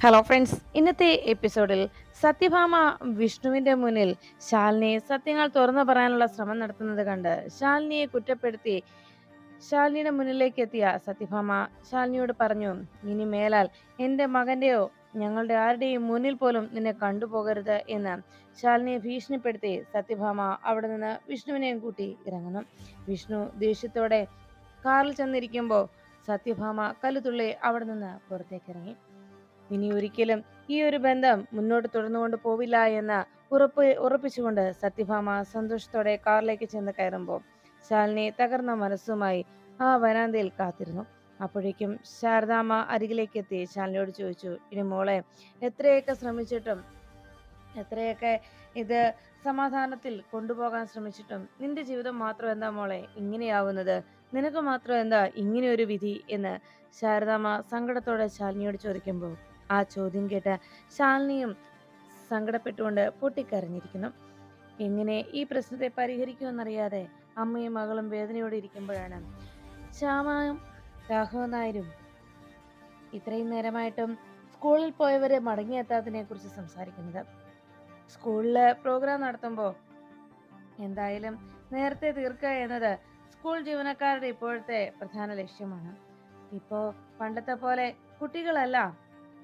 Hello friends ഇന്നത്തെ എപ്പിസോഡിൽ സത്യഭാമ വിഷ്ണുവിന്റെ മുന്നിൽ ശാലിനിയെ സത്യങ്ങൾ തുറന്നു പറയാനുള്ള ശ്രമം നടത്തുന്നത് കണ്ട് ശാലിനിയെ കുറ്റപ്പെടുത്തി ശാലിനിയുടെ മുന്നിലേക്ക് എത്തിയ സത്യഭാമ ശാലിനിയോട് പറഞ്ഞു ഇനി മേലാൽ എന്റെ മകന്റെയോ ഞങ്ങളുടെ ആരുടെയും മുന്നിൽ പോലും നിന്നെ കണ്ടുപോകരുത് എന്ന് ശാലിനിയെ ഭീഷണിപ്പെടുത്തി സത്യഭാമ അവിടെ നിന്ന് വിഷ്ണുവിനെയും കൂട്ടി ഇറങ്ങുന്നു. വിഷ്ണു ദേഷ്യത്തോടെ കാറിൽ ചെന്നിരിക്കുമ്പോൾ സത്യഭാമ കല്ലുതുള്ളി അവിടെ നിന്ന് പുറത്തേക്ക് ഇറങ്ങി ഇനി ഒരിക്കലും ഈ ഒരു ബന്ധം മുന്നോട്ട് തുടർന്നുകൊണ്ട് പോവില്ല എന്ന് ഉറപ്പ് ഉറപ്പിച്ചുകൊണ്ട് സത്യഭാമ സന്തോഷത്തോടെ കാറിലേക്ക് ചെന്ന് കയറുമ്പോൾ ശാലിനി തകർന്ന മനസ്സുമായി ആ വരാന്തയിൽ കാത്തിരുന്നു. അപ്പോഴേക്കും ശാരദാമ്മ അരികിലേക്ക് എത്തി. ശാലിനിയോട് ചോദിച്ചു ഇനി മോളെ എത്രയൊക്കെ ശ്രമിച്ചിട്ടും എത്രയൊക്കെ ഇത് സമാധാനത്തിൽ കൊണ്ടുപോകാൻ ശ്രമിച്ചിട്ടും നിന്റെ ജീവിതം മാത്രം എന്താ മോളെ ഇങ്ങനെയാവുന്നത്? നിനക്ക് മാത്രം എന്താ ഇങ്ങനെ ഒരു വിധി? എന്ന് ശാരദാമ്മ സങ്കടത്തോടെ ശാലിനിയോട് ചോദിക്കുമ്പോൾ ആ ചോദ്യം കേട്ട് ശാലിനിയും സങ്കടപ്പെട്ടുകൊണ്ട് പൊട്ടിക്കരഞ്ഞിരിക്കുന്നു. എങ്ങനെ ഈ പ്രശ്നത്തെ പരിഹരിക്കുമെന്നറിയാതെ അമ്മയും മകളും വേദനയോടെ ഇരിക്കുമ്പോഴാണ് ശ്യാമയും രാഘവൻ നായരും ഇത്രയും നേരമായിട്ടും സ്കൂളിൽ പോയവരെ മടങ്ങിയെത്താത്തതിനെ കുറിച്ച് സംസാരിക്കുന്നത്. സ്കൂളിൽ പ്രോഗ്രാം നടത്തുമ്പോൾ എന്തായാലും നേരത്തെ തീർക്കുക എന്നത് സ്കൂൾ ജീവനക്കാരുടെ ഇപ്പോഴത്തെ പ്രധാന ലക്ഷ്യമാണ്. ഇപ്പോ പണ്ടത്തെ പോലെ കുട്ടികളല്ല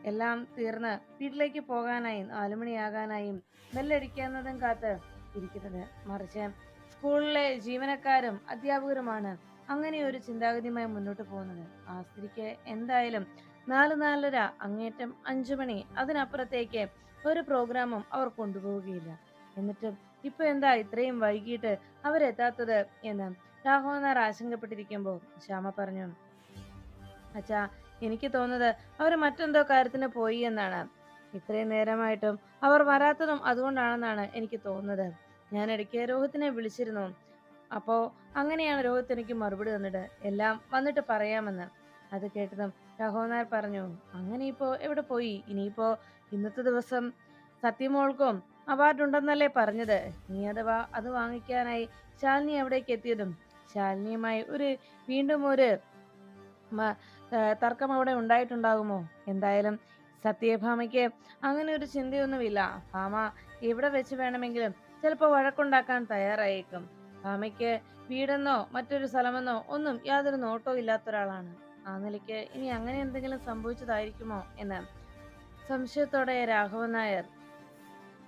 എല്ലാം തീർന്ന് വീട്ടിലേക്ക് പോകാനായി നാലുമണിയാകാനായും ബെല്ലടിക്കുന്നതും കാത്ത് ഇരിക്കുന്നത്. മറിച്ച് സ്കൂളിലെ ജീവനക്കാരും അധ്യാപകരുമാണ് അങ്ങനെ ഒരു ചിന്താഗതിയുമായി മുന്നോട്ട് പോകുന്നത്. ആ സ്ത്രീക്ക് എന്തായാലും നാല് നാലര അങ്ങേറ്റം അഞ്ചു മണി അതിനപ്പുറത്തേക്ക് ഒരു പ്രോഗ്രാമും അവർ കൊണ്ടുപോവുകയില്ല. എന്നിട്ടും ഇപ്പൊ എന്താ ഇത്രയും വൈകിട്ട് അവരെത്താത്തത് എന്ന് രാഘവനാർ ആശങ്കപ്പെട്ടിരിക്കുമ്പോൾ ശ്യാമ പറഞ്ഞു അച്ഛാ എനിക്ക് തോന്നുന്നത് അവർ മറ്റെന്തോ കാര്യത്തിന് പോയി എന്നാണ്. ഇത്രയും നേരമായിട്ടും അവർ വരാത്തതും അതുകൊണ്ടാണെന്നാണ് എനിക്ക് തോന്നുന്നത്. ഞാൻ ഇടയ്ക്ക് രോഹത്തിനെ വിളിച്ചിരുന്നു. അപ്പോ അങ്ങനെയാണ് രോഹിത് എനിക്ക് മറുപടി തന്നിട്ട് എല്ലാം വന്നിട്ട് പറയാമെന്ന്. അത് കേട്ടതും രഹോനാർ പറഞ്ഞു അങ്ങനെ ഇപ്പോ എവിടെ പോയി? ഇനിയിപ്പോ ഇന്നത്തെ ദിവസം സത്യമോൾക്കും അവാർഡ് ഉണ്ടെന്നല്ലേ പറഞ്ഞത്? നീ അഥവാ അത് വാങ്ങിക്കാനായി ശാലിനി എവിടേക്ക് എത്തിയതും? ശാലിനിയുമായി ഒരു വീണ്ടും ഒരു തർക്കം അവിടെ ഉണ്ടായിട്ടുണ്ടാകുമോ? എന്തായാലും സത്യഭാമയ്ക്ക് അങ്ങനെ ഒരു ചിന്തയൊന്നുമില്ല. ഭാമ എവിടെ വെച്ച് വേണമെങ്കിലും ചിലപ്പോൾ വഴക്കുണ്ടാക്കാൻ തയ്യാറായേക്കും. ഭാമയ്ക്ക് വീടെന്നോ മറ്റൊരു സ്ഥലമെന്നോ ഒന്നും യാതൊരു നോട്ടവും ഇല്ലാത്ത ഒരാളാണ് ആ നിലയ്ക്ക് ഇനി അങ്ങനെ എന്തെങ്കിലും സംഭവിച്ചതായിരിക്കുമോ എന്ന് സംശയത്തോടെ രാഘവൻ നായർ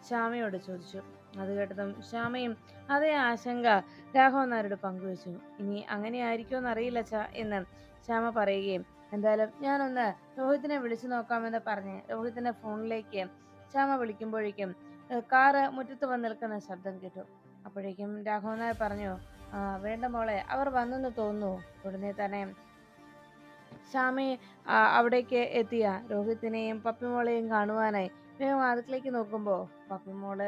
ശ്യാമയോട് ചോദിച്ചു. അത് കേട്ടതും ശ്യാമയും അതേ ആശങ്ക രാഘവൻ നായരോട് പങ്കുവച്ചു. ഇനി അങ്ങനെ ആയിരിക്കുമോ അറിയില്ല ച എന്ന് ശ്യാമ പറയുകയും എന്തായാലും ഞാനൊന്ന് രോഹിത്തിനെ വിളിച്ചു നോക്കാമെന്ന് പറഞ്ഞ് രോഹിത്തിന്റെ ഫോണിലേക്ക് ശ്യാമ വിളിക്കുമ്പോഴേക്കും കാറ് മുറ്റത്ത് വന്ന് നിൽക്കുന്ന ശബ്ദം കേട്ടു. അപ്പോഴേക്കും രാഘവൻ നായർ പറഞ്ഞു ആ വേണ്ട മോളെ അവർ വന്നെന്ന് തോന്നുന്നു. ഉടനെ തന്നെ ശ്യാമി അവിടേക്ക് എത്തിയ രോഹിത്തിനെയും പപ്പിമോളെയും കാണുവാനായി വേഗം അടുക്കളേക്ക് നോക്കുമ്പോൾ പപ്പിമോൾ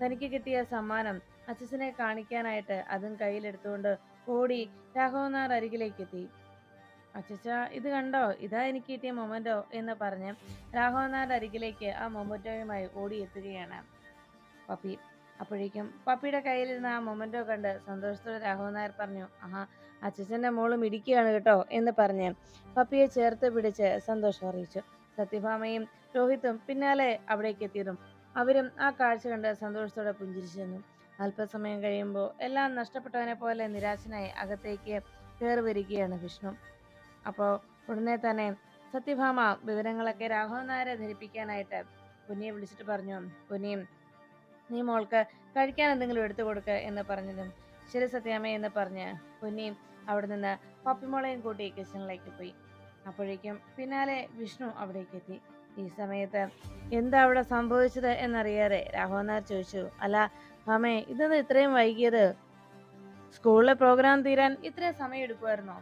തനിക്ക് കിട്ടിയ സമ്മാനം അച്ഛനെ കാണിക്കാനായിട്ട് അതും കയ്യിലെടുത്തുകൊണ്ട് ഓടി രാഘവൻ നായർ അരികിലേക്ക് എത്തി. അച്ചച്ച ഇത് കണ്ടോ? ഇതാ എനിക്ക് കിട്ടിയ മൊമന്റോ എന്ന് പറഞ്ഞ് രാഘവനാഥ് അരികിലേക്ക് ആ മൊമന്റോയുമായി ഓടിയെത്തുകയാണ്. പപ്പി അപ്പോഴേക്കും പപ്പിയുടെ കയ്യിലിരുന്ന ആ മൊമന്റോ കണ്ട് സന്തോഷത്തോടെ രാഘവൻ നായർ പറഞ്ഞു ആഹാ അച്ചച്ചന്റെ മോളും ഇടിക്കുകയാണ് കേട്ടോ എന്ന് പറഞ്ഞ് പപ്പിയെ ചേർത്ത് പിടിച്ച് സന്തോഷം അറിയിച്ചു. സത്യഭാമയും രോഹിത്തും പിന്നാലെ അവിടേക്ക് എത്തിയതും അവരും ആ കാഴ്ച കണ്ട് സന്തോഷത്തോടെ പുഞ്ചിരിച്ചു നിന്നു. അല്പസമയം കഴിയുമ്പോൾ എല്ലാം നഷ്ടപ്പെട്ടവനെ പോലെ നിരാശനായി അകത്തേക്ക് കയറി വരികയാണ് വിഷ്ണു. അപ്പോൾ ഉടനെ തന്നെ സത്യഭാമ വിവരങ്ങളൊക്കെ രാഘവൻ നായരെ ധരിപ്പിക്കാനായിട്ട് കുഞ്ഞിയെ വിളിച്ചിട്ട് പറഞ്ഞു കുഞ്ഞിയും നീ മോൾക്ക് കഴിക്കാൻ എന്തെങ്കിലും എടുത്തു കൊടുക്ക എന്ന് പറഞ്ഞതും ശരി സത്യാമ്മ എന്ന് പറഞ്ഞ് കുഞ്ഞിയും അവിടെ നിന്ന് പപ്പിമോളെയും കൂട്ടി കിച്ചണിലേക്ക് പോയി. അപ്പോഴേക്കും പിന്നാലെ വിഷ്ണു അവിടേക്ക് എത്തി. ഈ സമയത്ത് എന്താ അവിടെ സംഭവിച്ചത് എന്നറിയാതെ രാഘവൻ നായർ ചോദിച്ചു അല്ല മാമേ ഇതെന്താ ഇത്രയും വൈകിയത്? സ്കൂളിലെ പ്രോഗ്രാം തീരാൻ ഇത്രയും സമയം എടുക്കുമായിരുന്നോ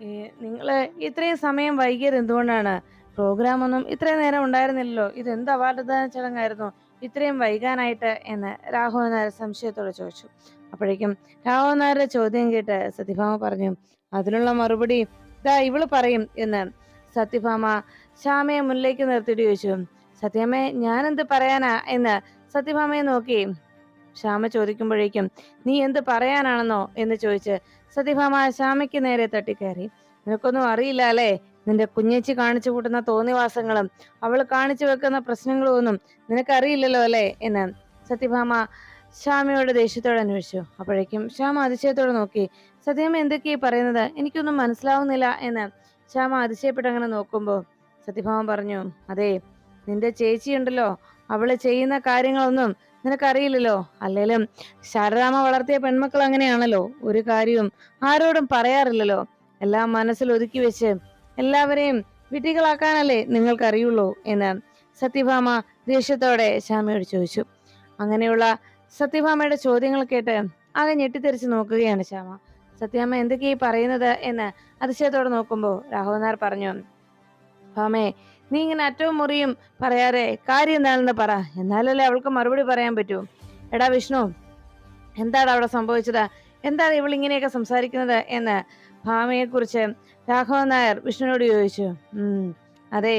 ഈ നിങ്ങൾ ഇത്രയും സമയം വൈകിയത് എന്തുകൊണ്ടാണ്? പ്രോഗ്രാം ഒന്നും ഇത്രയും നേരം ഉണ്ടായിരുന്നില്ലല്ലോ. ഇത് എന്ത് അവാർഡ് ദാന ചടങ്ങായിരുന്നു? ഇത്രയും വൈകാനായിട്ട് എന്ന് രാഘവൻ നായർ സംശയത്തോടെ ചോദിച്ചു. അപ്പോഴേക്കും രാഘവൻ നായരുടെ ചോദ്യം കേട്ട് സത്യഭാമ പറഞ്ഞു അതിനുള്ള മറുപടി ഇതാ ഇവൾ പറയും എന്ന് സത്യഭാമ ശ്യാമയെ മുന്നിലേക്ക് നിർത്തിയിട്ട് ചോദിച്ചു സത്യമേ ഞാനെന്ത് പറയാനാ? എന്ന് സത്യഭാമയെ നോക്കി ശ്യാമ ചോദിക്കുമ്പോഴേക്കും നീ എന്ത് പറയാനാണെന്നോ? എന്ന് ചോദിച്ച് സത്യഭാമ ശ്യാമയ്ക്ക് നേരെ തട്ടിക്കയറി. നിനക്കൊന്നും അറിയില്ല അല്ലേ? നിന്റെ കുഞ്ഞേച്ചി കാണിച്ചു കൂട്ടുന്ന തോന്നിവാസങ്ങളും അവൾ കാണിച്ചു വെക്കുന്ന പ്രശ്നങ്ങളും ഒന്നും നിനക്കറിയില്ലല്ലോ അല്ലേ? എന്ന് സത്യഭാമ ശ്യാമയോട് ദേഷ്യത്തോടെ അന്വേഷിച്ചു. അപ്പോഴേക്കും ശ്യാമ അതിശയത്തോടെ നോക്കി സത്യഭാമ എന്തൊക്കെയാ പറയുന്നത്? എനിക്കൊന്നും മനസ്സിലാവുന്നില്ല. എന്ന് ശ്യാമ അതിശയപ്പെട്ട് അങ്ങനെ നോക്കുമ്പോൾ സത്യഭാമ പറഞ്ഞു അതെ നിന്റെ ചേച്ചിയുണ്ടല്ലോ. അവൾ ചെയ്യുന്ന കാര്യങ്ങളൊന്നും നിനക്കറിയില്ലല്ലോ? അല്ലേലും ശാരദാമ്മ വളർത്തിയ പെൺമക്കൾ അങ്ങനെയാണല്ലോ. ഒരു കാര്യവും ആരോടും പറയാറില്ലല്ലോ. എല്ലാം മനസ്സിൽ ഒതുക്കി വെച്ച് എല്ലാവരെയും വിധികളാക്കാനല്ലേ നിങ്ങൾക്കറിയുള്ളൂ എന്ന് സത്യഭാമ ദേഷ്യത്തോടെ ശ്യാമയോട് ചോദിച്ചു. അങ്ങനെയുള്ള സത്യഭാമയുടെ ചോദ്യങ്ങൾ കേട്ട് ആകെ ഞെട്ടിത്തെറിച്ച് നോക്കുകയാണ് ശ്യാമ. സത്യഭാമ എന്തൊക്കെയാ പറയുന്നത് എന്ന് അതിശയത്തോടെ നോക്കുമ്പോൾ രാഘവനാർ പറഞ്ഞു ഭാമേ നീ ഇങ്ങനെ അറ്റവും മുറിയും പറയാതെ കാര്യം എന്താണെന്ന് പറ. എന്നാലല്ലേ അവൾക്ക് മറുപടി പറയാൻ പറ്റൂ. എടാ വിഷ്ണു എന്താണ് അവിടെ സംഭവിച്ചത്? എന്താണ് ഇവൾ ഇങ്ങനെയൊക്കെ സംസാരിക്കുന്നത്? എന്ന് ഭാമയെക്കുറിച്ച് രാഘവൻ നായർ വിഷ്ണുവിനോട് ചോദിച്ചു. അതെ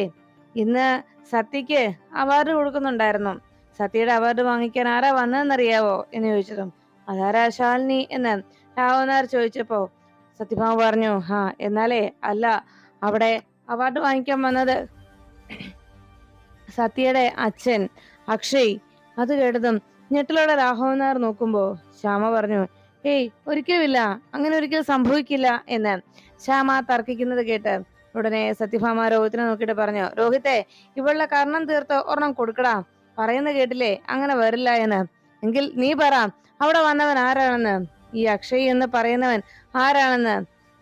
ഇന്ന് സത്യക്ക് അവാർഡ് കൊടുക്കുന്നുണ്ടായിരുന്നു. സത്യയുടെ അവാർഡ് വാങ്ങിക്കാൻ ആരാ വന്നതെന്നറിയാവോ? എന്ന് ചോദിച്ചതും. അതാരാ ശാലിനി? എന്ന് രാഘവൻ നായർ ചോദിച്ചപ്പോ സത്യഭാമ പറഞ്ഞു ഹാ എന്നാലേ അല്ല അവിടെ അവാർഡ് വാങ്ങിക്കാൻ വന്നത് സത്യയുടെ അച്ഛൻ അക്ഷയ് അത് കേട്ടതും ഞെട്ടലോടെ രാഘവൻ നായർ നോക്കുമ്പോ ശ്യാമ പറഞ്ഞു ഏയ് ഒരിക്കലുമില്ല. അങ്ങനെ ഒരിക്കലും സംഭവിക്കില്ല എന്ന്. ശ്യാമ തർക്കിക്കുന്നത് കേട്ട് ഉടനെ സത്യഭാമ രോഹിത്തിനെ നോക്കിയിട്ട് പറഞ്ഞു രോഹിത്തെ ഇവളുടെ കർണം തീർത്ത് ഒരെണ്ണം കൊടുക്കടാ. പറയുന്ന കേട്ടില്ലേ? അങ്ങനെ വരില്ല എന്ന്. എങ്കിൽ നീ പറ അവിടെ വന്നവൻ ആരാണെന്ന്? ഈ അക്ഷയ് എന്ന് പറയുന്നവൻ ആരാണെന്ന്?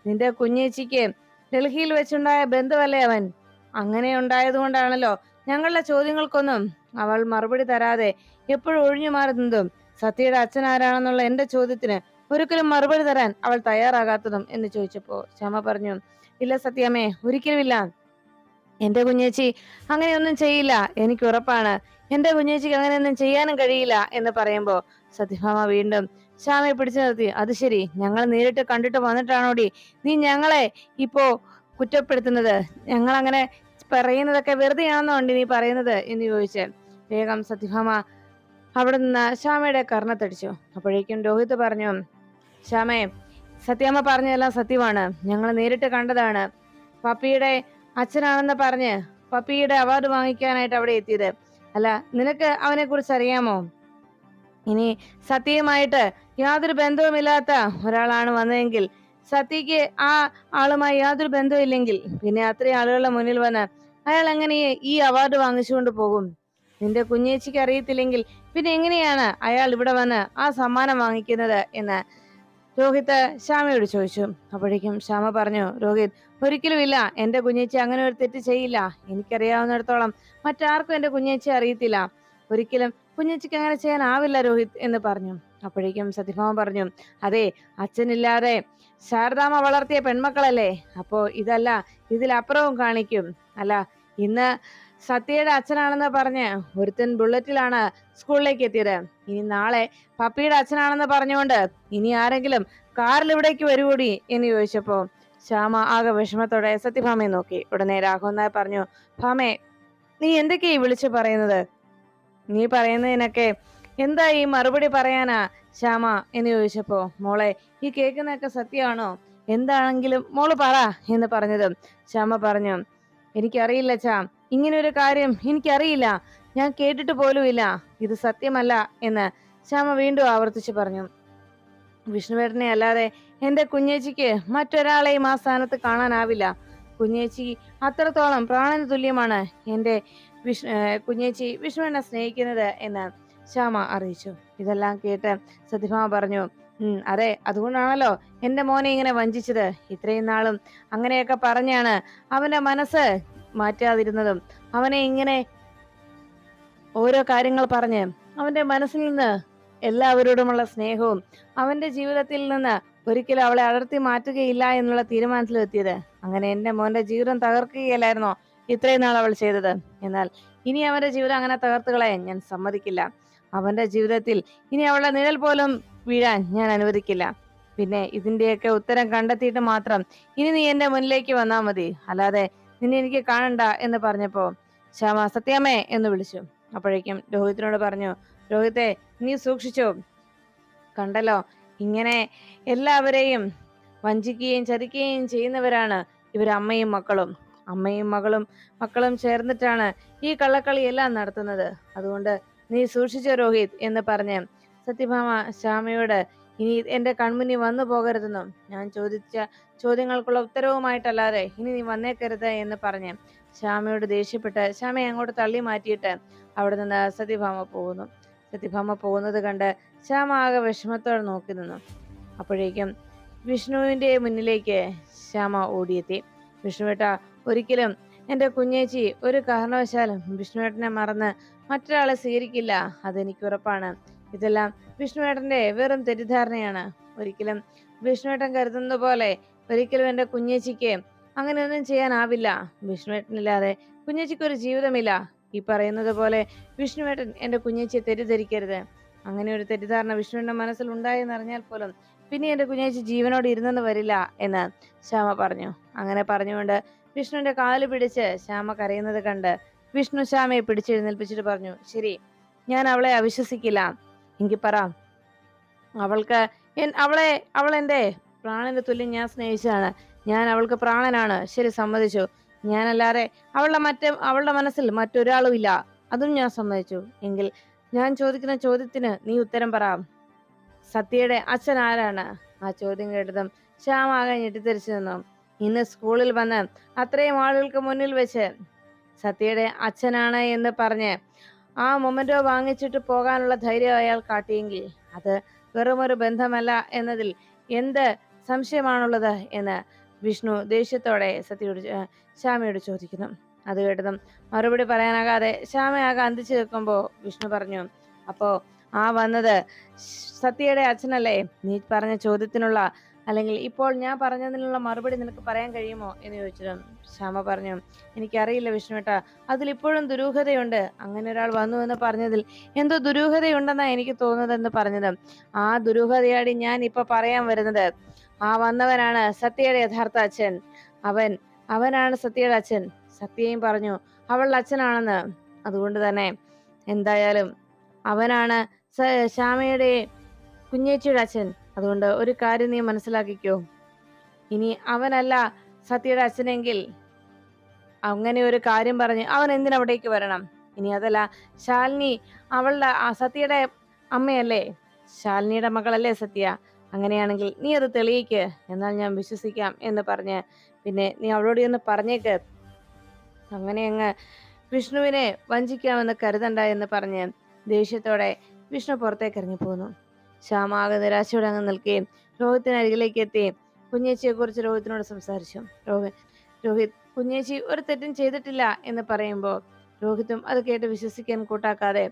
നിന്റെ കുഞ്ഞേച്ചിക്ക് ഡൽഹിയിൽ വെച്ചുണ്ടായ ബന്ധുവല്ലേ അവൻ? അങ്ങനെ ഉണ്ടായതുകൊണ്ടാണല്ലോ ഞങ്ങളുടെ ചോദ്യങ്ങൾക്കൊന്നും അവൾ മറുപടി തരാതെ എപ്പോഴും ഒഴിഞ്ഞു മാറുന്നതും സത്യയുടെ അച്ഛൻ ആരാണെന്നുള്ള എന്റെ ചോദ്യത്തിന് ഒരിക്കലും മറുപടി തരാൻ അവൾ തയ്യാറാകാത്തതും എന്ന് ചോദിച്ചപ്പോ ശ്യാമ പറഞ്ഞു ഇല്ല സത്യമേ ഒരിക്കലുമില്ല. എന്റെ കുഞ്ഞേച്ചി അങ്ങനെയൊന്നും ചെയ്യില്ല എനിക്ക് ഉറപ്പാണ്. എന്റെ കുഞ്ഞേച്ചിക്ക് അങ്ങനെയൊന്നും ചെയ്യാനും കഴിയില്ല എന്ന് പറയുമ്പോ സത്യഭാമ വീണ്ടും ശ്യാമയെ പിടിച്ചു നിർത്തി. അത് ശരി ഞങ്ങൾ നേരിട്ട് കണ്ടിട്ട് വന്നിട്ടാണോടി? നീ ഞങ്ങളെ ഇപ്പോ കുറ്റപ്പെടുത്തുന്നത്. ഞങ്ങൾ അങ്ങനെ പറയുന്നതൊക്കെ വെറുതെയാണെന്നോ ഉണ്ട് നീ പറയുന്നത് എന്ന് ചോദിച്ച്. വേഗം സത്യഭാമ അവിടെ നിന്ന് ശ്യാമയുടെ കർണത്തടിച്ചു. അപ്പോഴേക്കും രോഹിത് പറഞ്ഞു ശ്യാമേ സത്യാമ്മ പറഞ്ഞതെല്ലാം സത്യമാണ്. ഞങ്ങൾ നേരിട്ട് കണ്ടതാണ്. പപ്പിയുടെ അച്ഛനാണെന്ന് പറഞ്ഞ് പപ്പിയുടെ അവാർഡ് വാങ്ങിക്കാനായിട്ട് അവിടെ എത്തിയത്. അല്ല നിനക്ക് അവനെ കുറിച്ച് അറിയാമോ? ഇനി സത്യമായിട്ട് യാതൊരു ബന്ധവുമില്ലാത്ത ഒരാളാണ് വന്നതെങ്കിൽ സത്യക്ക് ആ ആളുമായി യാതൊരു ബന്ധവുമില്ലെങ്കിൽ പിന്നെ അത്രയും ആളുകളുടെ മുന്നിൽ വന്ന് അയാൾ എങ്ങനെ ഈ അവാർഡ് വാങ്ങിച്ചുകൊണ്ട് പോകും? നിന്റെ കുഞ്ഞേച്ചിക്ക് അറിയത്തില്ലെങ്കിൽ പിന്നെ എങ്ങനെയാണ് അയാൾ ഇവിടെ വന്ന് ആ സമ്മാനം വാങ്ങിക്കുന്നത് എന്ന്? രോഹിത് ശ്യാമയോട് ചോദിച്ചു. അപ്പോഴേക്കും ശ്യാമ പറഞ്ഞു രോഹിത് ഒരിക്കലും ഇല്ല. എന്റെ കുഞ്ഞേച്ചി അങ്ങനെ ഒരു തെറ്റ് ചെയ്യില്ല. എനിക്കറിയാവുന്നിടത്തോളം മറ്റാർക്കും എന്റെ കുഞ്ഞേച്ചി അറിയത്തില്ല. ഒരിക്കലും കുഞ്ഞേച്ചിക്ക് അങ്ങനെ ചെയ്യാനാവില്ല രോഹിത് എന്ന് പറഞ്ഞു. അപ്പോഴേക്കും സത്യഭാമ പറഞ്ഞു അതെ അച്ഛനില്ലാതെ ശാരദാമ്മ വളർത്തിയ പെൺമക്കളല്ലേ? അപ്പോ ഇതല്ല ഇതിലപ്പുറവും കാണിക്കും. അല്ല ഇന്ന് സത്യയുടെ അച്ഛനാണെന്ന് പറഞ്ഞ് ഒരുത്തൻ ബുള്ളറ്റിലാണ് സ്കൂളിലേക്ക് എത്തിയത്. ഇനി നാളെ പപ്പിയുടെ അച്ഛനാണെന്ന് പറഞ്ഞുകൊണ്ട് ഇനി ആരെങ്കിലും കാറിൽ ഇവിടേക്ക് വരുകൂടി എന്ന് ചോദിച്ചപ്പോ ശ്യാമ ആകെ വിഷമത്തോടെ സത്യഭാമയെ നോക്കി. ഉടനെ രാഘവൻ പറഞ്ഞു ഭാമേ നീ എന്തൊക്കെയാ വിളിച്ചു പറയുന്നത്? നീ പറയുന്നതിനൊക്കെ എന്താ ഈ മറുപടി പറയാനാ ശ്യാമ? എന്ന് ചോദിച്ചപ്പോ മോളെ ഈ കേൾക്കുന്നതൊക്കെ സത്യമാണോ? എന്താണെങ്കിലും മോൾ പറ എന്ന് പറഞ്ഞതും ശ്യാമ പറഞ്ഞു എനിക്കറിയില്ല ചാ ഇങ്ങനെ ഒരു കാര്യം എനിക്കറിയില്ല. ഞാൻ കേട്ടിട്ട് പോലുമില്ല. ഇത് സത്യമല്ല എന്ന് ശ്യാമ വീണ്ടും ആവർത്തിച്ചു പറഞ്ഞു. വിഷ്ണുവേട്ടനെ അല്ലാതെ എന്റെ കുഞ്ഞേച്ചിക്ക് മറ്റൊരാളെയും ആ സ്ഥാനത്ത് കാണാനാവില്ല. കുഞ്ഞേച്ചി അത്രത്തോളം പ്രാണന് തുല്യമാണ് എന്റെ വിഷ്ണു കുഞ്ഞേച്ചി വിഷ്ണുവിനെ സ്നേഹിക്കുന്നത് എന്ന് ശ്യാമ അറിയിച്ചു. ഇതെല്ലാം കേട്ട് സത്യഭാമ പറഞ്ഞു അതെ അതുകൊണ്ടാണല്ലോ എന്റെ മോനെ ഇങ്ങനെ വഞ്ചിച്ചത്. ഇത്രയും നാളും അങ്ങനെയൊക്കെ പറഞ്ഞാണ് അവന്റെ മനസ്സ് മാറ്റാതിരുന്നതും. അവനെ ഇങ്ങനെ ഓരോ കാര്യങ്ങൾ പറഞ്ഞ് അവന്റെ മനസ്സിൽ നിന്ന് എല്ലാവരോടുമുള്ള സ്നേഹവും അവന്റെ ജീവിതത്തിൽ നിന്ന് ഒരിക്കലും അവളെ അടർത്തി മാറ്റുകയില്ല എന്നുള്ള തീരുമാനത്തിലെത്തിയത്. അങ്ങനെ എന്റെ മോന്റെ ജീവിതം തകർക്കുകയല്ലായിരുന്നോ ഇത്രയും നാൾ അവൾ ചെയ്തത്. എന്നാൽ ഇനി അവന്റെ ജീവിതം അങ്ങനെ തകർത്തുകളെ ഞാൻ സമ്മതിക്കില്ല. അവന്റെ ജീവിതത്തിൽ ഇനി അവളുടെ നിഴൽ പോലും വീഴാൻ ഞാൻ അനുവദിക്കില്ല. പിന്നെ ഇതിന്റെയൊക്കെ ഉത്തരം കണ്ടെത്തിയിട്ട് മാത്രം ഇനി നീ എന്റെ മുന്നിലേക്ക് വന്നാൽ മതി. അല്ലാതെ നിന്നെ എനിക്ക് കാണണ്ട എന്ന് പറഞ്ഞപ്പോ ശ്യാമ സത്യാമേ എന്ന് വിളിച്ചു. അപ്പോഴേക്കും രോഹിത്തിനോട് പറഞ്ഞു രോഹിത്തെ നീ സൂക്ഷിച്ചു? കണ്ടല്ലോ ഇങ്ങനെ എല്ലാവരെയും വഞ്ചിക്കുകയും ചതിക്കുകയും ചെയ്യുന്നവരാണ് ഇവരമ്മയും മക്കളും. അമ്മയും മകളും മക്കളും ചേർന്നിട്ടാണ് ഈ കള്ളക്കളിയെല്ലാം നടത്തുന്നത്. അതുകൊണ്ട് നീ സൂക്ഷിച്ചോ രോഹിത് എന്ന് പറഞ്ഞ് സത്യഭാമ ശ്യാമയോട് ഇനി എന്റെ കൺമുന്നിൽ വന്നു പോകരുതെന്നും ഞാൻ ചോദിച്ച ചോദ്യങ്ങൾക്കുള്ള ഉത്തരവുമായിട്ടല്ലാതെ ഇനി നീ വന്നേക്കരുത് എന്ന് പറഞ്ഞ് ശ്യാമയോട് ദേഷ്യപ്പെട്ട് ശ്യാമയെ അങ്ങോട്ട് തള്ളി മാറ്റിയിട്ട് അവിടെ നിന്ന് സത്യഭാമ പോകുന്നു. സത്യഭാമ പോകുന്നത് കണ്ട് ശ്യാമ ആകെ വിഷമത്തോടെ നോക്കി നിന്നു. അപ്പോഴേക്കും വിഷ്ണുവിന്റെ മുന്നിലേക്ക് ശ്യാമ ഓടിയെത്തി. വിഷ്ണുവേട്ട ഒരിക്കലും എന്റെ കുഞ്ഞേച്ചി ഒരു കാരണവശാലും വിഷ്ണുവേട്ടനെ മറന്ന് മറ്റൊരാളെ സ്വീകരിക്കില്ല അതെനിക്ക് ഉറപ്പാണ്. ഇതെല്ലാം വിഷ്ണുവേട്ടന്റെ വെറും തെറ്റിദ്ധാരണയാണ്. ഒരിക്കലും വിഷ്ണുവേട്ടൻ കരുതുന്ന പോലെ ഒരിക്കലും എന്റെ കുഞ്ഞേച്ചിക്ക് അങ്ങനെയൊന്നും ചെയ്യാനാവില്ല. വിഷ്ണുവേട്ടനില്ലാതെ കുഞ്ഞേച്ചിക്ക് ഒരു ജീവിതമില്ല. ഈ പറയുന്നത് പോലെ വിഷ്ണുവേട്ടൻ എന്റെ കുഞ്ഞേച്ചിയെ തെറ്റിദ്ധരിക്കരുത്. അങ്ങനെ ഒരു തെറ്റിദ്ധാരണ വിഷ്ണുവിന്റെ മനസ്സിൽ ഉണ്ടായെന്നറിഞ്ഞാൽ പോലും പിന്നെ എന്റെ കുഞ്ഞേച്ചി ജീവനോട് ഇരുന്നെന്ന് വരില്ല എന്ന് ശ്യാമ പറഞ്ഞു. അങ്ങനെ പറഞ്ഞുകൊണ്ട് വിഷ്ണുവിന്റെ കാൽ പിടിച്ച് ശ്യാമ കരയുന്നത് കണ്ട് വിഷ്ണു ശ്യാമയെ പിടിച്ചെഴുന്നേൽപ്പിച്ചിട്ട് പറഞ്ഞു ശരി ഞാൻ അവളെ അവിശ്വസിക്കില്ല. എങ്കിൽ പറ. അവൾക്ക് അവളെ അവൾ എന്റെ പ്രാണന്റെ തുല്യം ഞാൻ സ്നേഹിച്ചതാണ്. ഞാൻ അവൾക്ക് പ്രാണനാണ്. ശരി സമ്മതിച്ചു. ഞാനല്ലാതെ അവളുടെ മറ്റേ അവളുടെ മനസ്സിൽ മറ്റൊരാളും ഇല്ല. അതും ഞാൻ സമ്മതിച്ചു. എങ്കിൽ ഞാൻ ചോദിക്കുന്ന ചോദ്യത്തിന് നീ ഉത്തരം പറ. സത്യയുടെ അച്ഛൻ ആരാണ്? ആ ചോദ്യം കേട്ടതും ശ്യാമാകെ ഞെട്ടിത്തെരിച്ചു നിന്നു. ഇന്ന് സ്കൂളിൽ വന്ന് അത്രയും ആളുകൾക്ക് മുന്നിൽ വെച്ച് സത്യയുടെ അച്ഛനാണ് എന്ന് പറഞ്ഞ് ആ മൊമെന്റോ വാങ്ങിച്ചിട്ട് പോകാനുള്ള ധൈര്യം അയാൾ കാട്ടിയെങ്കിൽ അത് വെറുമൊരു ബന്ധമല്ല എന്നതിൽ എന്ത് സംശയമാണുള്ളത് എന്ന് വിഷ്ണു ദേഷ്യത്തോടെ സത്യയോട് ശ്യാമയോട് ചോദിക്കുന്നു. അത് കേട്ടതും മറുപടി പറയാനാകാതെ ശ്യാമയാകെ അന്തിച്ചു നിൽക്കുമ്പോൾ വിഷ്ണു പറഞ്ഞു അപ്പോൾ ആ വന്നത് സത്യയുടെ അച്ഛനല്ലേ? നീ പറഞ്ഞ ചോദ്യത്തിനുള്ള അല്ലെങ്കിൽ ഇപ്പോൾ ഞാൻ പറഞ്ഞതിനുള്ള മറുപടി നിനക്ക് പറയാൻ കഴിയുമോ എന്ന് ചോദിച്ചിട്ടും ശ്യാമ പറഞ്ഞു എനിക്കറിയില്ല വിഷ്ണുവേട്ട അതിലിപ്പോഴും ദുരൂഹതയുണ്ട്. അങ്ങനെ ഒരാൾ വന്നു എന്ന് പറഞ്ഞതിൽ എന്തോ ദുരൂഹതയുണ്ടെന്നാണ് എനിക്ക് തോന്നുന്നതെന്ന് പറഞ്ഞത്. ആ ദുരൂഹതയാടി ഞാൻ ഇപ്പൊ പറയാൻ വരുന്നത്. ആ വന്നവനാണ് സത്യയുടെ യഥാർത്ഥ അച്ഛൻ. അവൻ അവനാണ് സത്യയുടെ അച്ഛൻ. സത്യയും പറഞ്ഞു അവളുടെ അച്ഛനാണെന്ന്. അതുകൊണ്ട് തന്നെ എന്തായാലും അവനാണ് ശ്യാമയുടെ കുഞ്ഞേച്ചിയുടെ അച്ഛൻ. അതുകൊണ്ട് ഒരു കാര്യം നീ മനസ്സിലാക്കിക്കോ. ഇനി അവനല്ല സത്യയുടെ അച്ഛനെങ്കിൽ അങ്ങനെ ഒരു കാര്യം പറഞ്ഞ് അവൻ എന്തിനവിടേക്ക് വരണം? ഇനി അതല്ല ശാലിനി അവളുടെ സത്യയുടെ അമ്മയല്ലേ? ശാലിനിയുടെ മകളല്ലേ സത്യ? അങ്ങനെയാണെങ്കിൽ നീ അത് തെളിയിക്ക്. എന്നാൽ ഞാൻ വിശ്വസിക്കാം എന്ന് പറഞ്ഞ് പിന്നെ നീ അവളോട് ഒന്ന് പറഞ്ഞേക്ക്. അങ്ങനെ അങ്ങ് വിഷ്ണുവിനെ വഞ്ചിക്കാമെന്ന് കരുതണ്ട എന്ന് പറഞ്ഞ് ദേഷ്യത്തോടെ വിഷ്ണു പുറത്തേക്ക് ഇറങ്ങി പോന്നു ശ്യാമാകെ നിരാശയോടെ അങ്ങ് നിൽക്കുകയും രോഹിത്തിന് അരികിലേക്ക് എത്തി കുഞ്ഞേച്ചിയെ കുറിച്ച് രോഹിത്തിനോട് സംസാരിച്ചു. രോഹിത് രോഹിത് കുഞ്ഞേച്ചി ഒരു തെറ്റും ചെയ്തിട്ടില്ല എന്ന് പറയുമ്പോൾ രോഹിത്തും അത് കേട്ട് വിശ്വസിക്കാൻ കൂട്ടാക്കാതെ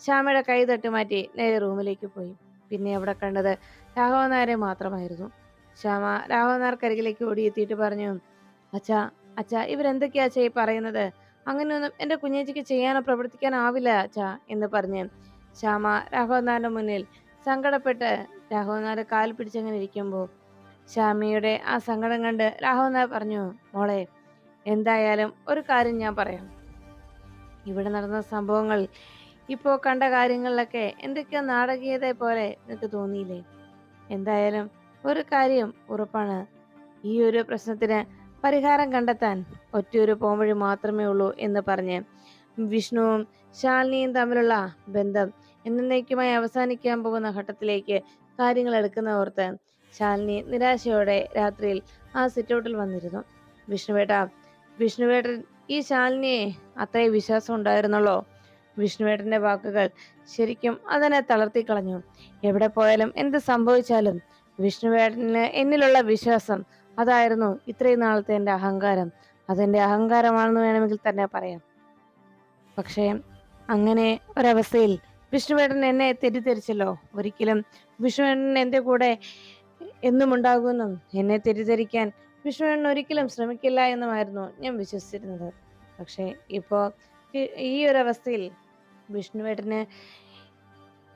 ശ്യാമയുടെ കൈ തട്ടി മാറ്റി നേരെ റൂമിലേക്ക് പോയി. പിന്നെ അവിടെ കണ്ടത് രാഘവൻ നായരെ മാത്രമായിരുന്നു. ശ്യാമ രാഘവൻ നായർക്കരികിലേക്ക് ഓടിയെത്തിയിട്ട് പറഞ്ഞു അച്ഛാ അച്ഛാ ഇവരെന്തൊക്കെയാ ചെയ് പറയുന്നത്? അങ്ങനെയൊന്നും എന്റെ കുഞ്ഞേച്ചിക്ക് ചെയ്യാനോ പ്രവർത്തിക്കാനോ ആവില്ല അച്ഛാ എന്ന് പറഞ്ഞ് ശ്യാമ രാഘവൻ നായരുടെ മുന്നിൽ സങ്കടപ്പെട്ട് രാഹുനാഥ് കാൽ പിടിച്ചങ്ങനെ ഇരിക്കുമ്പോൾ ശ്യാമിയുടെ ആ സങ്കടം കണ്ട് രാഘവൻ പറഞ്ഞു മോളെ എന്തായാലും ഒരു കാര്യം ഞാൻ പറയാം. ഇവിടെ നടന്ന സംഭവങ്ങൾ ഇപ്പോൾ കണ്ട കാര്യങ്ങളിലൊക്കെ എന്തൊക്കെയോ നാടകീയത പോലെ നിനക്ക് തോന്നിയില്ലേ? എന്തായാലും ഒരു കാര്യം ഉറപ്പാണ്. ഈ ഒരു പ്രശ്നത്തിന് പരിഹാരം കണ്ടെത്താൻ ഒറ്റയൊരു പോംവഴി മാത്രമേ ഉള്ളൂ എന്ന് പറഞ്ഞ് വിഷ്ണുവും ശാലിനിയും തമ്മിലുള്ള ബന്ധം എന്നേക്കുമായി അവസാനിക്കാൻ പോകുന്ന ഘട്ടത്തിലേക്ക് കാര്യങ്ങൾ എടുക്കുന്ന ഓർത്ത് ശാലിനി നിരാശയോടെ രാത്രിയിൽ ആ സിറ്റൗട്ടിൽ വന്നിരുന്നു. വിഷ്ണുവേട്ട വിഷ്ണുവേട്ടൻ ഈ ശാലിനിയെ അത്രയും വിശ്വാസം ഉണ്ടായിരുന്നുള്ളോ വിഷ്ണുവേട്ടന്റെ വാക്കുകൾ ശരിക്കും അതിനെ തളർത്തി കളഞ്ഞു. എവിടെ പോയാലും എന്ത് സംഭവിച്ചാലും വിഷ്ണുവേട്ടന് എന്നിലുള്ള വിശ്വാസം അതായിരുന്നു ഇത്രയും നാളത്തെ എന്റെ അഹങ്കാരം. അതെന്റെ അഹങ്കാരമാണെന്ന് വേണമെങ്കിൽ തന്നെ പറയാം. പക്ഷേ അങ്ങനെ ഒരവസ്ഥയിൽ വിഷ്ണുവേട്ടൻ എന്നെ തെറ്റിദ്ധരിച്ചല്ലോ. ഒരിക്കലും വിഷ്ണുവേട്ടൻ എന്റെ കൂടെ എന്നും ഉണ്ടാകുമെന്നും എന്നെ തെറ്റിദ്ധരിക്കാൻ വിഷ്ണുവേട്ടൻ ഒരിക്കലും ശ്രമിക്കില്ല എന്നുമായിരുന്നു ഞാൻ വിശ്വസിച്ചിരുന്നത്. പക്ഷേ ഇപ്പോൾ ഈ ഒരു അവസ്ഥയിൽ വിഷ്ണുവേട്ടന്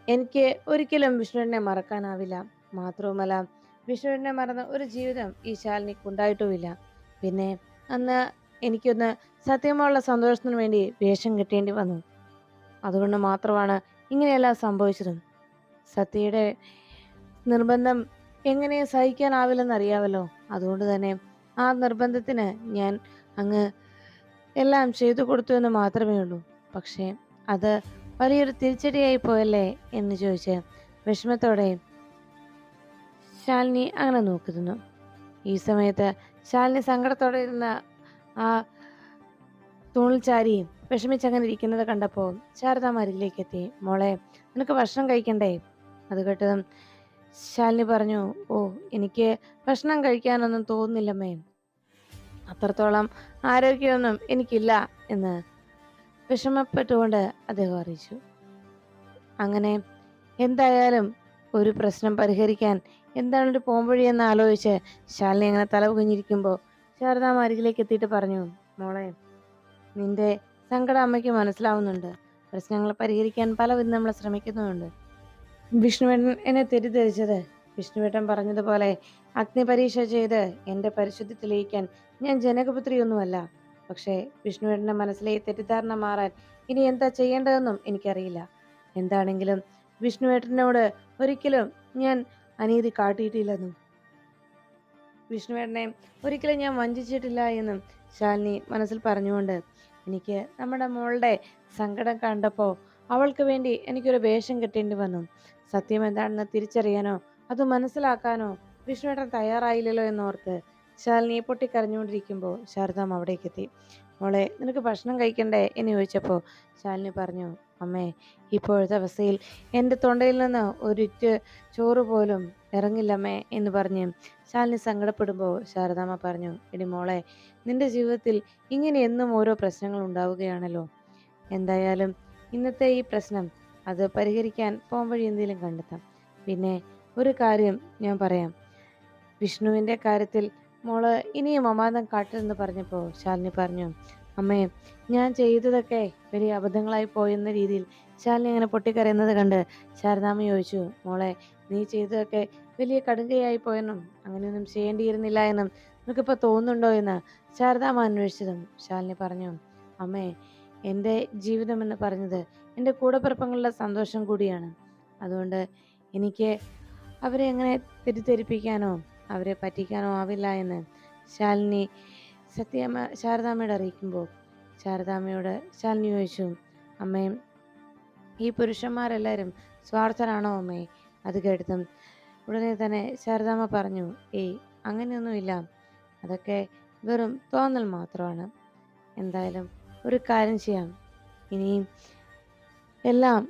എനിക്ക് ഒരിക്കലും വിഷ്ണുവിനെ മറക്കാനാവില്ല. മാത്രവുമല്ല വിഷ്ണുവിനെ മറന്ന ഒരു ജീവിതം ഈ ശാലിനിക്ക് ഉണ്ടായിട്ടുമില്ല പിന്നെ അന്ന് എനിക്കൊന്ന് സത്യമുള്ള സന്തോഷത്തിന് വേണ്ടി വേഷം കെട്ടേണ്ടി വന്നു. അതുകൊണ്ട് മാത്രമാണ് ഇങ്ങനെയെല്ലാം സംഭവിച്ചിരുന്നു. സത്യയുടെ നിർബന്ധം എങ്ങനെ സഹിക്കാനാവില്ലെന്നറിയാമല്ലോ അതുകൊണ്ട് തന്നെ ആ നിർബന്ധത്തിന് ഞാൻ അങ്ങ് എല്ലാം ചെയ്തു കൊടുത്തു എന്ന് മാത്രമേ ഉള്ളൂ. പക്ഷേ അത് വലിയൊരു തിരിച്ചടിയായി പോയല്ലേ എന്ന് ചോദിച്ച് വിഷമത്തോടെ ശാലിനി അങ്ങനെ നോക്കുന്നു. ഈ സമയത്ത് ശാലിനി സങ്കടത്തോടെ ഇരുന്ന ആ തൂണിൽ ചാരി വിഷമിച്ചങ്ങനെ ഇരിക്കുന്നത് കണ്ടപ്പോൾ ശാരദാമാരിലേക്ക് എത്തി മോളെ നിനക്ക് ഭക്ഷണം കഴിക്കണ്ടേ? അത് കേട്ടതും ശാലിനി പറഞ്ഞു ഓ എനിക്ക് ഭക്ഷണം കഴിക്കാനൊന്നും തോന്നുന്നില്ലമ്മേ. അത്രത്തോളം ആരോഗ്യമൊന്നും എനിക്കില്ല എന്ന് വിഷമപ്പെട്ടുകൊണ്ട് അദ്ദേഹം അറിയിച്ചു. അങ്ങനെ എന്തായാലും ഒരു പ്രശ്നം പരിഹരിക്കാൻ എന്താണ് ഒരു ആലോചിച്ച് ശാലിനി അങ്ങനെ തല കുഞ്ഞിരിക്കുമ്പോൾ ശാരദാമാരികിലേക്ക് എത്തിയിട്ട് പറഞ്ഞു മോളെ നിന്റെ സങ്കടം അമ്മയ്ക്ക് മനസ്സിലാവുന്നുണ്ട്. പ്രശ്നങ്ങൾ പരിഹരിക്കാൻ പലവിധം നമ്മൾ ശ്രമിക്കുന്നുമുണ്ട്. വിഷ്ണുവേട്ടൻ എന്നെ തെറ്റിദ്ധരിച്ചത്. വിഷ്ണുവേട്ടൻ പറഞ്ഞതുപോലെ അഗ്നിപരീക്ഷ ചെയ്ത് എന്റെ പരിശുദ്ധി തെളിയിക്കാൻ ഞാൻ ജനകപുത്രിയൊന്നുമല്ല. പക്ഷേ വിഷ്ണുവേട്ടന്റെ മനസ്സിലെ തെറ്റിദ്ധാരണ മാറാൻ ഇനി എന്താ ചെയ്യേണ്ടതെന്നും എനിക്കറിയില്ല. എന്താണെങ്കിലും വിഷ്ണുവേട്ടനോട് ഒരിക്കലും ഞാൻ അനീതി കാട്ടിയിട്ടില്ലെന്നും. വിഷ്ണുവേട്ടനെ ഒരിക്കലും ഞാൻ വഞ്ചിച്ചിട്ടില്ല എന്നും ശാലിനി മനസ്സിൽ പറഞ്ഞുകൊണ്ട് എനിക്ക് നമ്മുടെ മോളുടെ സങ്കടം കണ്ടപ്പോൾ അവൾക്ക് വേണ്ടി എനിക്കൊരു വേഷം കെട്ടേണ്ടി വന്നു. സത്യം എന്താണെന്ന് തിരിച്ചറിയാനോ അത് മനസ്സിലാക്കാനോ വിഷ്ണുവേട്ടൻ തയ്യാറായില്ലല്ലോ എന്നോർത്ത് ശാലിനിയെ പൊട്ടിക്കരഞ്ഞുകൊണ്ടിരിക്കുമ്പോൾ ശാരദാം അവിടേക്ക് എത്തി മോളെ നിനക്ക് ഭക്ഷണം കഴിക്കണ്ടേ? എന്ന് ചോദിച്ചപ്പോൾ ശാലിനി പറഞ്ഞു അമ്മേ ഇപ്പോഴത്തെ അവസ്ഥയിൽ എന്റെ തൊണ്ടയിൽ നിന്ന് ഒരിറ്റ് ചോറ് പോലും ഇറങ്ങില്ലമ്മേ എന്ന് പറഞ്ഞ് ശാലിനി സങ്കടപ്പെടുമ്പോൾ ശാരദാമ്മ പറഞ്ഞു എടി മോളെ നിന്റെ ജീവിതത്തിൽ ഇങ്ങനെ എന്നും ഓരോ പ്രശ്നങ്ങൾ ഉണ്ടാവുകയാണല്ലോ. എന്തായാലും ഇന്നത്തെ ഈ പ്രശ്നം അത് പരിഹരിക്കാൻ പോംവഴി എന്തെങ്കിലും കണ്ടെത്താം. പിന്നെ ഒരു കാര്യം ഞാൻ പറയാം. വിഷ്ണുവിന്റെ കാര്യത്തിൽ മോൾ ഇനിയും അമാന്തം കാട്ടെന്ന് പറഞ്ഞപ്പോൾ ശാലിനി പറഞ്ഞു അമ്മേ ഞാൻ ചെയ്തതൊക്കെ വലിയ അബദ്ധങ്ങളായി പോയെന്ന രീതിയിൽ ശാലിനി അങ്ങനെ പൊട്ടിക്കരയുന്നത് കണ്ട് ശാരദാമ്മ ചോദിച്ചു മോളെ നീ ചെയ്തതൊക്കെ വലിയ കടുങ്കയായി പോയെന്നും അങ്ങനെയൊന്നും ചെയ്യേണ്ടിയിരുന്നില്ല എന്നും നിനക്കിപ്പോൾ തോന്നുന്നുണ്ടോ എന്ന് ശാരദാമ്മ അന്വേഷിച്ചതും ശാലിനി പറഞ്ഞു അമ്മേ എന്റെ ജീവിതം എന്ന് പറഞ്ഞത് എന്റെ കൂടപ്പിറപ്പങ്ങളുടെ സന്തോഷം കൂടിയാണ്. അതുകൊണ്ട് എനിക്ക് അവരെ എങ്ങനെ തെറ്റിദ്ധരിപ്പിക്കാനോ അവരെ പറ്റിക്കാനോ ആവില്ല എന്ന് ശാലിനി സത്യമ്മ ശാരദാമ്മയോട് അറിയിക്കുമ്പോൾ ശാരദാമ്മയോട് ശാലിനി ചോദിച്ചു അമ്മേ ഈ പുരുഷന്മാരെല്ലാവരും സ്വാർത്ഥരാണോ അമ്മേ? അത് കേട്ടതും ഉടനെ തന്നെ ശാരദാമ്മ പറഞ്ഞു ഏയ് അങ്ങനെയൊന്നുമില്ല. അതൊക്കെ വെറും തോന്നൽ മാത്രമാണ്. എന്തായാലും ഒരു കാര്യം ചെയ്യാം. ഇനിയും എല്ലാം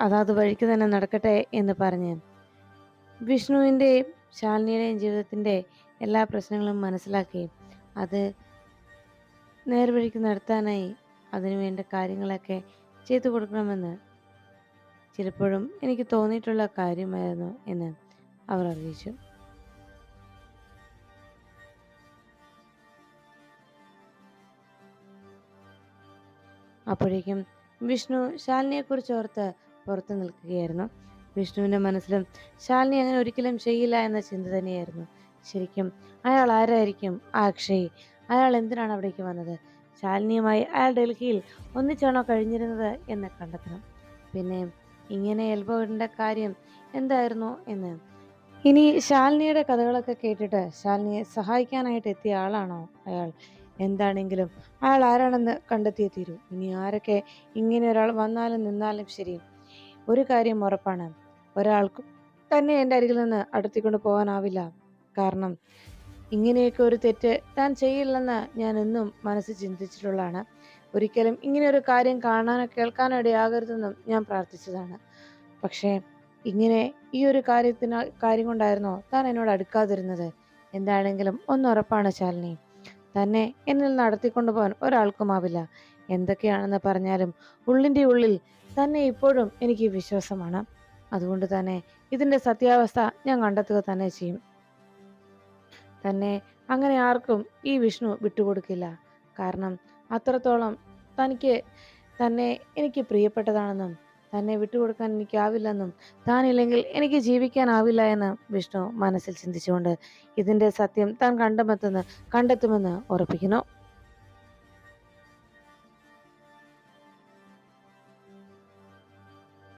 അതാത് വഴിക്ക് തന്നെ നടക്കട്ടെ എന്ന് പറഞ്ഞ് വിഷ്ണുവിന്റെയും ശാലിനിയുടെയും ജീവിതത്തിന്റെ എല്ലാ പ്രശ്നങ്ങളും മനസ്സിലാക്കി അത് നേർവഴിക്ക് നടത്താനായി അതിനുവേണ്ട കാര്യങ്ങളൊക്കെ ചെയ്തു കൊടുക്കണമെന്ന് ചിലപ്പോഴും എനിക്ക് തോന്നിയിട്ടുള്ള കാര്യമായിരുന്നു എന്ന് അവർ അറിയിച്ചു. അപ്പോഴേക്കും വിഷ്ണു ശാലിനിയെക്കുറിച്ച് ഓർത്ത് പുറത്തു നിൽക്കുകയായിരുന്നു. വിഷ്ണുവിന്റെ മനസ്സിലും ശാലിനി അങ്ങനെ ഒരിക്കലും ചെയ്യില്ല എന്ന ചിന്ത തന്നെയായിരുന്നു. ശരിക്കും അയാൾ ആരായിരിക്കും? അക്ഷയ്. അയാൾ എന്തിനാണ് അവിടേക്ക് വന്നത്? ശാലിനിയുമായി അയാൾ ഡൽഹിയിൽ ഒന്നിച്ചാണോ കഴിഞ്ഞിരുന്നത് എന്ന് കണ്ടെത്തണം. പിന്നെ ഇങ്ങനെ എൽബോയുടെ കാര്യം എന്തായിരുന്നു എന്ന്? ഇനി ശാലിനിയുടെ കഥകളൊക്കെ കേട്ടിട്ട് ശാലിനിയെ സഹായിക്കാനായിട്ട് എത്തിയ ആളാണോ അയാൾ? എന്താണെങ്കിലും അയാൾ ആരാണെന്ന് കണ്ടെത്തിയേ തീരൂ. ഇനി ആരൊക്കെ ഇങ്ങനെ ഒരാൾ വന്നാലും നിന്നാലും ശരി. ഒരു കാര്യം ഉറപ്പാണ്. ഒരാൾക്കും തന്നെ എന്റെ അരികിൽ നിന്ന് അടുത്തിക്കൊണ്ട് പോകാനാവില്ല. കാരണം ഇങ്ങനെയൊക്കെ ഒരു തെറ്റ് താൻ ചെയ്യില്ലെന്ന് ഞാൻ എന്നും മനസ്സ് ചിന്തിച്ചിട്ടുള്ളതാണ്. ഒരിക്കലും ഇങ്ങനെ ഒരു കാര്യം കാണാനോ കേൾക്കാനോ ഇടയാകരുതെന്നും ഞാൻ പ്രാർത്ഥിച്ചതാണ്. പക്ഷേ ഇങ്ങനെ ഈ ഒരു കാര്യത്തിന് കാര്യം കൊണ്ടായിരുന്നോ താൻ എന്നോട് അടുക്കാതിരുന്നത്? എന്താണെങ്കിലും ഒന്ന് ഉറപ്പാണ് ശാലിനി. തന്നെ എന്നിൽ നടത്തിക്കൊണ്ടു പോകാൻ ഒരാൾക്കുമാവില്ല. എന്തൊക്കെയാണെന്ന് പറഞ്ഞാലും ഉള്ളിന്റെ ഉള്ളിൽ തന്നെ ഇപ്പോഴും എനിക്ക് വിശ്വാസമാണ്. അതുകൊണ്ട് തന്നെ ഇതിന്റെ സത്യാവസ്ഥ ഞാൻ കണ്ടെത്തുക തന്നെ ചെയ്യും. തന്നെ അങ്ങനെ ആർക്കും ഈ വിഷ്ണു വിട്ടുകൊടുക്കില്ല. കാരണം അത്രത്തോളം തനിക്ക് തന്നെ എനിക്ക് പ്രിയപ്പെട്ടതാണെന്നും തന്നെ വിട്ടുകൊടുക്കാൻ എനിക്കാവില്ലെന്നും താനില്ലെങ്കിൽ എനിക്ക് ജീവിക്കാനാവില്ല എന്ന് വിഷ്ണു മനസ്സിൽ ചിന്തിച്ചുകൊണ്ട് ഇതിന്റെ സത്യം താൻ കണ്ടെത്തുമെന്ന് കണ്ടെത്തുമെന്ന് ഉറപ്പിക്കുന്നു.